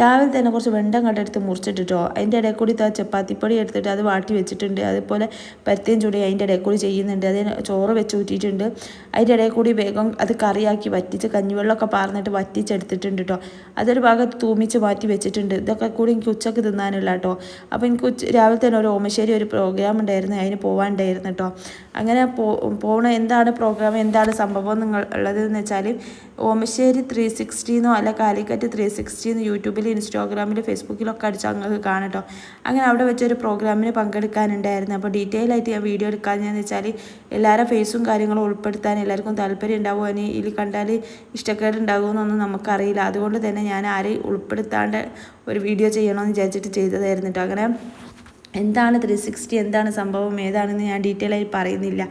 രാവിലെ തന്നെ കുറച്ച് വെണ്ടം കണ്ടെടുത്ത് മുറിച്ചിട്ടിട്ടോ. അതിന്റെ ഇടയിൽ കൂടി ആ ചപ്പാത്തിപ്പൊടി എടുത്തിട്ട് അത് വാട്ടി വെച്ചിട്ടുണ്ട്. അതുപോലെ പരത്തേം ചൂടി അതിന്റെ ഇടയിൽ കൂടി ചെയ്യുന്നുണ്ട്. അതിന് ചോറ് വെച്ച് ഊറ്റിയിട്ടുണ്ട്. അതിന്റെ ഇടയിൽ കൂടി വേഗം അത് കറിയാക്കി വറ്റിച്ച് കഞ്ഞിവെള്ളമൊക്കെ പാർന്നിട്ട് വറ്റിച്ചെടുത്തിട്ടുണ്ട് കേട്ടോ അതൊരു ഭാഗത്ത് തൂമിച്ച് മാറ്റി വെച്ചിട്ടുണ്ട്. ഇതൊക്കെ കൂടി എനിക്ക് ഉച്ചയ്ക്ക് തിന്നാനുള്ള കേട്ടോ അപ്പോൾ എനിക്ക് ഉച്ച രാവിലെ തന്നെ ഒരു ഓമശ്ശേരി ഒരു പ്രോഗ്രാം ഉണ്ടായിരുന്നു. അതിന് പോകാനുണ്ടായിരുന്നു കേട്ടോ അങ്ങനെ പോണ എന്താണ് പ്രോഗ്രാം എന്താണ് സംഭവം നിങ്ങൾ ഉള്ളതെന്ന് വെച്ചാൽ ഓമശ്ശേരി ത്രീ സിക്സ്റ്റിന്നോ അല്ല കാലിക്കറ്റ് ത്രീ സിക്സ്റ്റിന്ന് യൂട്യൂബിൽ ഇൻസ്റ്റാഗ്രാമിൽ ഫേസ്ബുക്കിലൊക്കെ അടിച്ചാൽ നിങ്ങൾക്ക് കാണട്ടോ. അങ്ങനെ അവിടെ വെച്ചൊരു പ്രോഗ്രാമിന് പങ്കെടുക്കാനുണ്ടായിരുന്നു. അപ്പോൾ ഡീറ്റെയിൽ ആയിട്ട് ഞാൻ വീഡിയോ എടുക്കാമെന്ന് വെച്ചാൽ എല്ലാവരുടെ ഫേസും കാര്യങ്ങളും ഉൾപ്പെടുത്താൻ എല്ലാവർക്കും താല്പര്യം ഉണ്ടാവുമോ? ഇനി ഇതിൽ കണ്ടാൽ ഇഷ്ടക്കേട് ഉണ്ടാകുമെന്നൊന്നും നമുക്കറിയില്ല. അതുകൊണ്ട് തന്നെ ഞാൻ ആരെയും ഉൾപ്പെടുത്താണ്ട് ഒരു വീഡിയോ ചെയ്യണമെന്ന് വിചാരിച്ചിട്ട് ചെയ്തതായിരുന്നു കേട്ടോ അങ്ങനെ എന്താണ് ത്രീ സിക്സ്റ്റി എന്താണ് സംഭവം ഏതാണെന്ന് ഞാൻ ഡീറ്റെയിൽ ആയി പറയുന്നില്ല.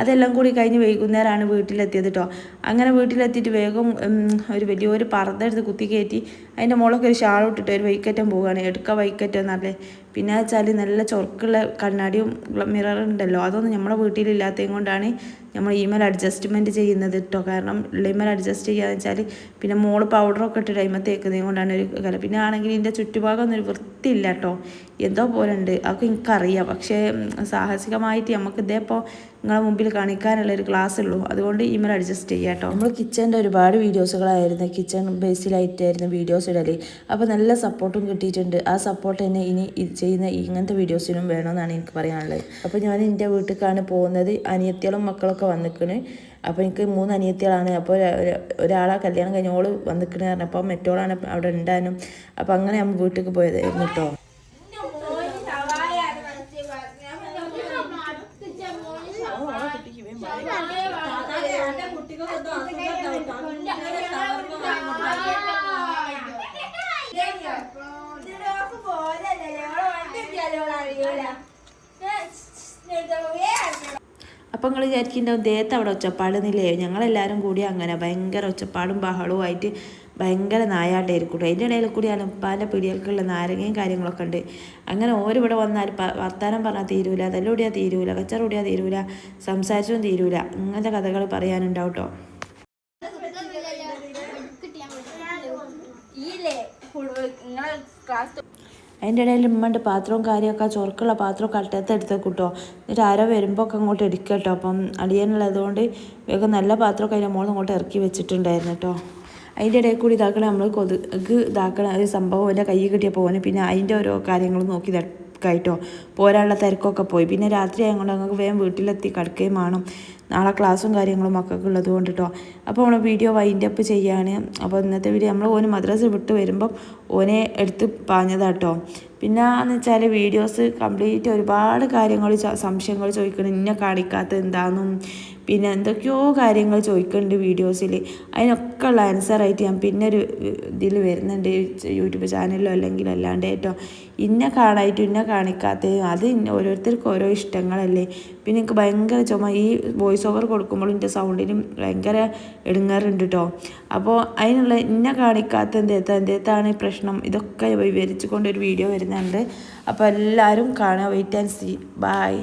അതെല്ലാം കൂടി കഴിഞ്ഞ് വൈകുന്നേരമാണ് വീട്ടിലെത്തിയത് കേട്ടോ അങ്ങനെ വീട്ടിലെത്തിയിട്ട് വേഗം ഒരു വലിയൊരു പറന്തെടുത്ത് കുത്തി കയറ്റി അതിന്റെ മുകളൊക്കെ ഒരു ഷാൾ ഇട്ടിട്ട് ഒരു വൈക്കറ്റം പോവുകയാണ്. എടുക്ക വൈക്കറ്റം എന്നല്ലേ പിന്നെ വെച്ചാൽ നല്ല ചൊറുക്കുള്ള കണ്ണാടിയും മിറർ ഉണ്ടല്ലോ. അതൊന്നും നമ്മുടെ വീട്ടിലില്ലാത്തതും കൊണ്ടാണ് നമ്മൾ ഇമെയിൽ അഡ്ജസ്റ്റ്മെന്റ് ചെയ്യുന്നത് കേട്ടോ കാരണം ഇമെയിൽ അഡ്ജസ്റ്റ് ചെയ്യാന്ന് വെച്ചാൽ പിന്നെ മോൾ പൗഡറൊക്കെ ഇട്ട് ടൈമ തേക്കുന്നതും കൊണ്ടാണ് ഒരു കല പിന്നെ ആണെങ്കിൽ ഇതിന്റെ ചുറ്റുഭാഗം ഒന്നും ഒരു വൃത്തിയില്ല കേട്ടോ എന്തോ പോലെ ഉണ്ട്. അതൊക്കെ എനിക്കറിയാം. പക്ഷേ സാഹസികമായിട്ട് നമുക്ക് ഇതേപ്പോൾ നിങ്ങളെ മുമ്പിൽ കാണിക്കാനുള്ള ഒരു ക്ലാസ് ഉള്ളൂ. അതുകൊണ്ട് ഇമെയിൽ അഡ്ജസ്റ്റ് ചെയ്യാം കേട്ടോ. നമ്മൾ കിച്ചന്റെ ഒരുപാട് വീഡിയോസുകളായിരുന്നു കിച്ചൺ ബേസിലായിട്ടായിരുന്നു വീഡിയോസ് ഇടൽ. അപ്പോൾ നല്ല സപ്പോർട്ടും കിട്ടിയിട്ടുണ്ട്. ആ സപ്പോർട്ട് തന്നെ ഇനി ചെയ്യുന്ന ഇങ്ങനത്തെ വീഡിയോസിനും വേണമെന്നാണ് എനിക്ക് പറയാനുള്ളത്. അപ്പോൾ ഞാൻ എന്റെ വീട്ടിലേക്കാണ് പോകുന്നത്. അനിയത്തികളും മക്കളൊക്കെ വന്നിക്കണ്. അപ്പോൾ എനിക്ക് മൂന്ന് അനിയത്തികളാണ്. അപ്പോൾ ഒരാളെ കല്യാണം കഴിഞ്ഞോൾ വന്നിക്കണ് പറഞ്ഞപ്പോൾ മറ്റോളാണ് അവിടെ ഉണ്ടാനും അപ്പോൾ അങ്ങനെ നമ്മൾ വീട്ടിലേക്ക് പോയതായിരുന്നു കേട്ടോ. അപ്പം നിങ്ങൾ വിചാരിക്കുന്നുണ്ടാവും ദേഹത്ത് അവിടെ ഒച്ചപ്പാടുന്നില്ലേ? ഞങ്ങളെല്ലാവരും കൂടി അങ്ങനെ ഭയങ്കര ഒച്ചപ്പാടും ബഹളവും ആയിട്ട് ഭയങ്കര നായാട്ടായിരിക്കും അതിന്റെ ഇടയിൽ കൂടിയാണ് പല പിടികൾക്കുള്ള നാരങ്ങയും കാര്യങ്ങളൊക്കെ ഉണ്ട്. അങ്ങനെ ഓരിവിടെ വന്നാൽ വർത്താനം പറഞ്ഞാൽ തീരൂല തല്ലുകൂടിയാൽ തീരൂല കച്ചറൂടിയാൽ തീരൂല സംസാരിച്ചും തീരൂല. ഇങ്ങനത്തെ കഥകൾ പറയാനുണ്ടാവും കേട്ടോ. അതിന്റെ ഇടയിൽ ഉമ്മേന്റെ പാത്രവും കാര്യമൊക്കെ ചൊറക്കുള്ള പാത്രമൊക്കെ അട്ടത്ത് എടുത്ത് കൂട്ടോ എന്നിട്ട് ആരോ വരുമ്പോൾ ഒക്കെ അങ്ങോട്ട് എടുക്കുക കേട്ടോ. അപ്പം അടിയാനുള്ളതുകൊണ്ട് വേഗം നല്ല പാത്രമൊക്കെ അതിന്റെ മോളിൽ അങ്ങോട്ട് ഇറക്കി വെച്ചിട്ടുണ്ടായിരുന്നു കേട്ടോ. അതിന്റെ ഇടയിൽ കൂടി ഇതാക്കണം നമ്മൾ കൊതുക് ഇതാക്കണ ഒരു സംഭവം എന്റെ കൈ കിട്ടിയ പോകാൻ പിന്നെ അതിന്റെ ഓരോ കാര്യങ്ങളും നോക്കി ഇതാക്കായിട്ടോ പോരാനുള്ള തിരക്കൊക്കെ പോയി. പിന്നെ രാത്രി ആയതുകൊണ്ട് ഞങ്ങൾക്ക് വേഗം വീട്ടിലെത്തി കിടക്കുകയും വേണം. നാളെ ക്ലാസ്സും കാര്യങ്ങളും ഒക്കെ ഉള്ളത് കൊണ്ട് കേട്ടോ അപ്പോൾ നമ്മൾ വീഡിയോ വൈൻഡ് അപ്പ് ചെയ്യാണ്. അപ്പോൾ ഇന്നത്തെ വീഡിയോ നമ്മൾ ഓന് മദ്രസ വിട്ട് വരുമ്പം ഓനെ എടുത്ത് പാഞ്ഞതാട്ടോ പിന്നെ എന്ന് വെച്ചാൽ വീഡിയോസ് കംപ്ലീറ്റ് ഒരുപാട് കാര്യങ്ങൾ സംശയങ്ങൾ ചോദിക്കണം. ഇന്നെ കാണിക്കാത്ത എന്താണെന്നും പിന്നെ എന്തൊക്കെയോ കാര്യങ്ങൾ ചോദിക്കുന്നുണ്ട് വീഡിയോസിൽ അതിനൊക്കെ ഉള്ള ആൻസറായിട്ട് ഞാൻ പിന്നെ ഒരു ഇതിൽ വരുന്നുണ്ട്. യൂട്യൂബ് ചാനലിലോ അല്ലെങ്കിൽ അല്ലാണ്ട് കേട്ടോ. ഇന്നെ കാണായിട്ടും ഇന്നെ കാണിക്കാത്തതും അത് ഓരോരുത്തർക്കും ഓരോ ഇഷ്ടങ്ങളല്ലേ. പിന്നെ എനിക്ക് ഭയങ്കര ചുമ. ഈ വോയിസ് ഓവർ കൊടുക്കുമ്പോഴും എന്റെ സൗണ്ടിനും ഭയങ്കര എടുങ്ങാറുണ്ട് കേട്ടോ അപ്പോൾ അതിനുള്ള ഇന്നെ കാണിക്കാത്ത എന്തേത്ത എന്തേത്താണ് പ്രശ്നം? ഇതൊക്കെ വിവരിച്ചുകൊണ്ടൊരു വീഡിയോ വീഡിയോ വരുന്നുണ്ട് അപ്പോൾ എല്ലാവരും കാണുക. Wait and see bye